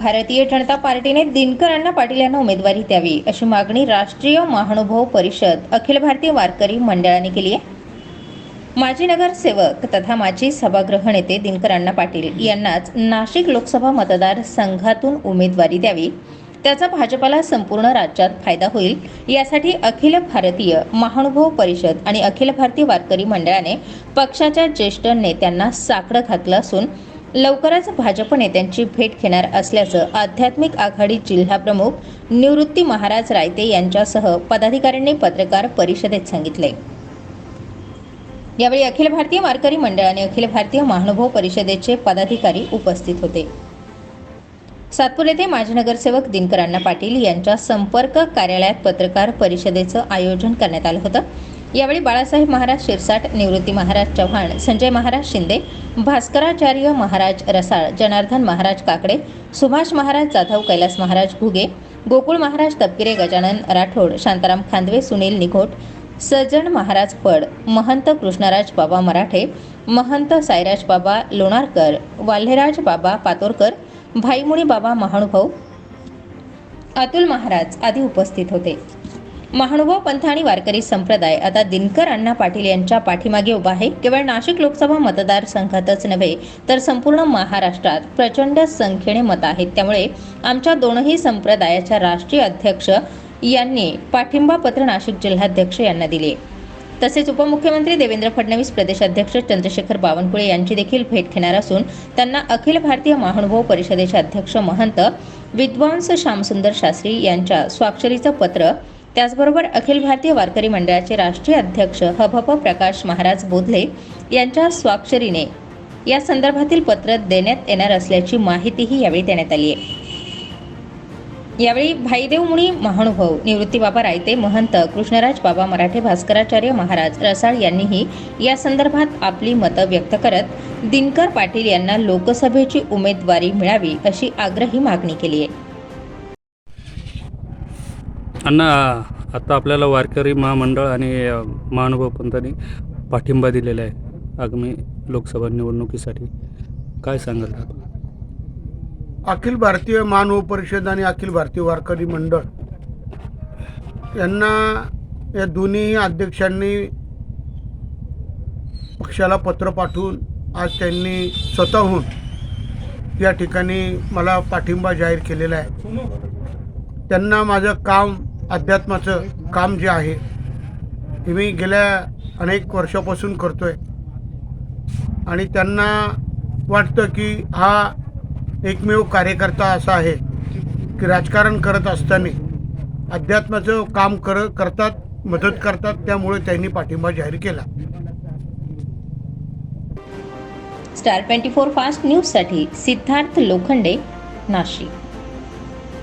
भारतीय जनता पार्टीने दिनकर अण्णा पाटील यांना उमेदवारी द्यावी अशी मागणी राष्ट्रीय महानुभव परिषद अखिल भारतीय वारकरी मंडळाने केली आहे. माजी नगरसेवक तथा माजी सभागृह नेते दिनकर अण्णा पाटील यांनाच नाशिक लोकसभा मतदारसंघातून उमेदवारी द्यावी. त्याचा भाजपाला संपूर्ण राज्यात फायदा होईल. यासाठी अखिल भारतीय महानुभव परिषद आणि अखिल भारतीय वारकरी मंडळाने पक्षाच्या ज्येष्ठ नेत्यांना साकडं घातलं असून लवकरच भाजप नेत्यांची भेट घेणार असल्याचं आध्यात्मिक आघाडी जिल्हाप्रमुख निवृत्ती महाराज रायते यांच्यासह पदाधिकाऱ्यांनी पत्रकार परिषदेत सांगितले. यावेळी अखिल भारतीय वारकरी मंडळाने अखिल भारतीय महानुभव परिषदेचे पदाधिकारी उपस्थित होते. सातपूर येथे माजी नगरसेवक दिनकर अण्णा पाटील यांच्या संपर्क कार्यालयात पत्रकार परिषदेचं आयोजन करण्यात आलं होतं. यावेळी बाळासाहेब महाराज शिरसाट निवृत्ती महाराज चव्हाण संजय महाराज शिंदे भास्कराचार्य महाराज रसाळ जनार्दन महाराज काकडे सुभाष महाराज जाधव कैलास महाराज घुगे गोकुळ महाराज तपकिरे गजानन राठोड शांताराम खांदवे सुनील निघोट सज्जन महाराज फड महंत कृष्णराज बाबा मराठे महंत साईराज बाबा लोणारकर वाल्हेराज बाबा पातोरकर भाईमुळी बाबा महानुभाऊ अतुल महाराज आदी उपस्थित होते. महानुभव पंथ आणि वारकरी संप्रदाय. आता दिनकर अण्णा पाटील यांच्या पाठीमागे उभा आहे. केवळ नाशिक लोकसभा मतदारसंघातच नव्हे तर संपूर्ण महाराष्ट्रात प्रचंड संख्येने मतं आहेत. त्यामुळे आमच्या दोनही संप्रदायाच्या राष्ट्रीय अध्यक्ष यांनी पाठिंबा पत्र नाशिक जिल्हाध्यक्ष यांना दिले. तसेच उपमुख्यमंत्री देवेंद्र फडणवीस प्रदेशाध्यक्ष चंद्रशेखर बावनकुळे यांची देखील भेट घेणार असून त्यांना अखिल भारतीय महानुभव परिषदेचे अध्यक्ष महंत विद्वांस श्यामसुंदर शास्त्री यांच्या स्वाक्षरीचं पत्र त्याचबरोबर अखिल भारतीय वारकरी मंडळाचे राष्ट्रीय अध्यक्ष हभप प्रकाश महाराज बोधले यांच्या स्वाक्षरीने या संदर्भातील पत्र देण्यात येणार असल्याची माहितीही यावेळी देण्यात आली आहे. यावेळी भाईदेव मुनी महानुभव निवृत्ती बाबा रायते महंत कृष्णराज बाबा मराठे भास्कराचार्य महाराज रसाळ यांनीही या संदर्भात आपली मतं व्यक्त करत दिनकर पाटील यांना लोकसभेची उमेदवारी मिळावी अशी आग्रही मागणी केली आहे. अण्णा आता आपल्याला वारकरी महामंडळ आणि महानुभव पंतांनी पाठिंबा दिलेला आहे आगामी लोकसभा निवडणुकीसाठी. काय सांगाल? अखिल भारतीय मानव परिषद आणि अखिल भारतीय वारकरी मंडळ यांना या दोन्ही अध्यक्षांनी पक्षाला पत्र पाठवून आज त्यांनी स्वतःहून या ठिकाणी मला पाठिंबा जाहीर केलेला आहे. त्यांना माझं काम अध्यात्माचं काम जे आहे ते मी गेल्या अनेक वर्षापासून करतोय. आणि त्यांना वाटतं की हा एकमेव कार्यकर्ता असा आहे की राजकारण करत असताना अध्यात्माचं काम कर करतात मदत करतात त्यामुळे त्यांनी पाठिंबा जाहीर केला. स्टार ट्वेंटी फोर फास्ट न्यूजसाठी सिद्धार्थ लोखंडे नाशिक.